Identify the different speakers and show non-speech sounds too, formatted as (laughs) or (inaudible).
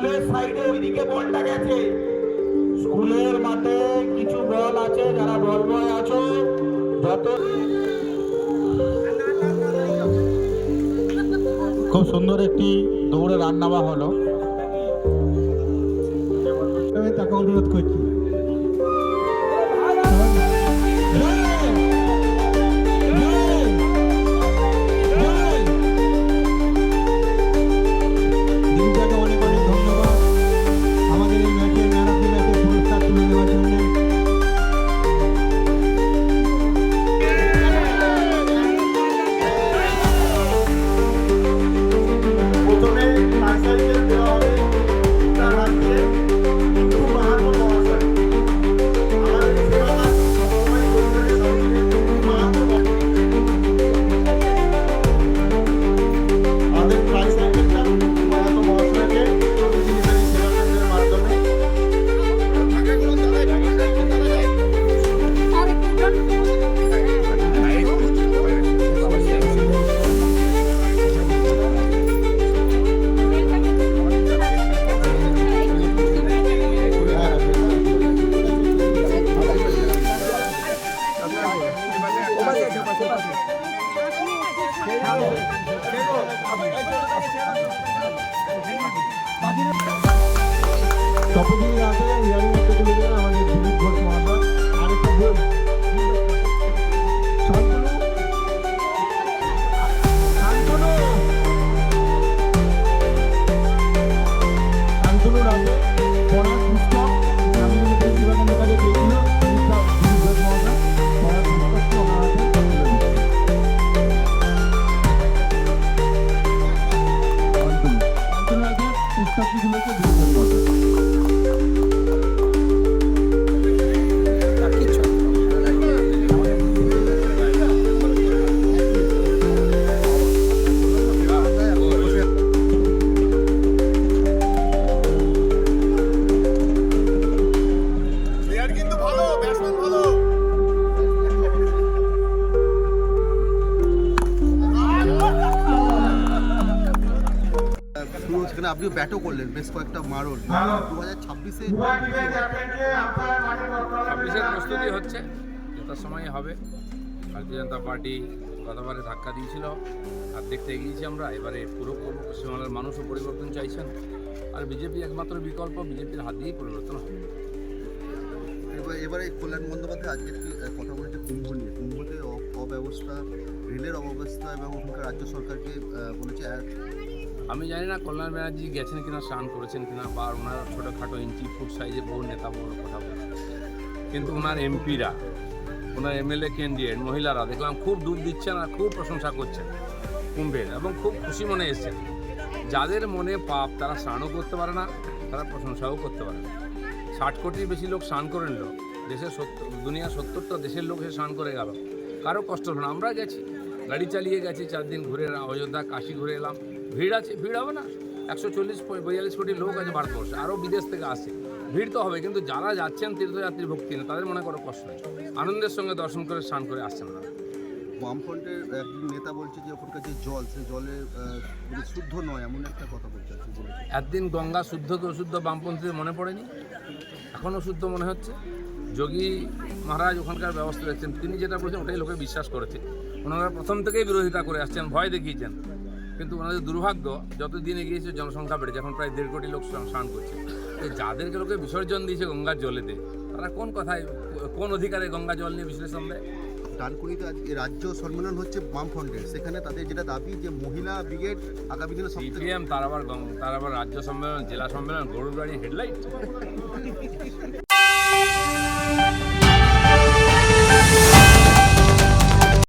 Speaker 1: স্কুলের সাইডে ওইদিকে বলটা গেছে। স্কুলের মাঠে কিছু বল আছে যারা বল বয় আছো যত খুব সুন্দর একটি দৌড়ে রান্নাবা হলো।
Speaker 2: আমি তাকে অনুরোধ করছি। 좁아져 좁아 좁아져 대로 대로 아버지 나서야
Speaker 1: 위안이 없거든요
Speaker 3: পুরো সেখানে আপনিও ব্যাটও করলেন? বেশ কয়েকটা মারণ দু হাজার ছাব্বিশে
Speaker 4: ছাব্বিশের প্রস্তুতি হচ্ছে যথাসময়ে হবে। ভারতীয় জনতা পার্টি গতবারে ধাক্কা দিয়েছিল আর দেখতে এগিয়েছি আমরা এবারে পুরো পশ্চিমবাংলার মানুষও পরিবর্তন চাইছেন। আর বিজেপি একমাত্র বিকল্প বিজেপির হাত দিয়েই পরিবর্তন হবে।
Speaker 3: এবার এবারে কল্যাণ বন্দ্যোপাধ্যায় আজকে একটি কথা বলেছে কুম্ভ নিয়ে। কুম্ভতে অব্যবস্থা রেলের অব্যবস্থা এবং ওখানকার রাজ্য সরকারকে বলেছে
Speaker 4: আমি জানি না কল্যাণ ব্যানার্জি গেছেন কিনা, স্নান করেছেন কিনা, বা ওনার ছোটোখাটো ইঞ্চি ফুট সাইজে বহু নেতা বহু কথা বলেন কিন্তু ওনার এমপিরা ওনার এমএলএ ক্যান্ডিডেট মহিলারা, দেখলাম খুব দুধ দিচ্ছেন আর খুব প্রশংসা করছেন কুম্ভের এবং খুব খুশি মনে এসছেন। যাদের মনে পাপ, তারা স্নানও করতে পারে না, তারা প্রশংসাও করতে পারে না। ষাট কোটির বেশি লোক স্নান করে নিল দেশের সত্তর দুনিয়া সত্তরটা দেশের লোক এসে স্নান করে গেল। কারও কষ্ট হলো না, আমরা গেছি। গাড়ি চালিয়ে গেছি চার দিন ঘুরে এলাম, অযোধ্যা কাশি ঘুরে এলাম। ভিড় আছে ভিড় হবে না। একশো চল্লিশ বিয়াল্লিশ কোটি লোক আছে ভারতবর্ষে আরও বিদেশ থেকে আসে। ভিড় তো হবে কিন্তু যারা যাচ্ছেন তীর্থযাত্রী ভক্তি না তাদের মনে করো কষ্ট নেই। আনন্দের সঙ্গে দর্শন করে স্নান করে আসছেন না
Speaker 3: বামফ্রন্টের একজন নেতা বলছে যে ওখানকার যে জল সেই জলে মানে শুদ্ধ নয় এমন একটা কথা বলছে বলেছে
Speaker 4: একদিন গঙ্গা শুদ্ধ কি অশুদ্ধ বামপন্থীদের মনে পড়েনি? এখনও শুদ্ধ মনে হচ্ছে? যোগী মহারাজ ওখানকার ব্যবস্থা দেখছেন তিনি যেটা বলেছেন ওটাই লোকে বিশ্বাস করেছে। ওনারা প্রথম থেকেই বিরোধিতা করে আসছেন ভয় দেখিয়েছেন। কিন্তু ওনাদের দুর্ভাগ্য যত দিন এগিয়েছে জনসংখ্যা বেড়েছে এখন প্রায় দেড় কোটি লোক স্নান করছে। তো যাদেরকে লোকে বিসর্জন দিয়েছে গঙ্গার জলেতে তারা কোন কথায় কোন অধিকারে গঙ্গা জল নিয়ে বিশ্লেষণ দেয়?
Speaker 3: ডানকুড়িতে আজকে রাজ্য সম্মেলন হচ্ছে বামফ্রন্টের। সেখানে তাদের যেটা দাবি যে মহিলা ব্রিগেড আগামী দিনে
Speaker 4: সিপিএম তার আবার তার আবার রাজ্য সম্মেলন জেলা সম্মেলন গরুর গাড়ি হেডলাইট। (laughs)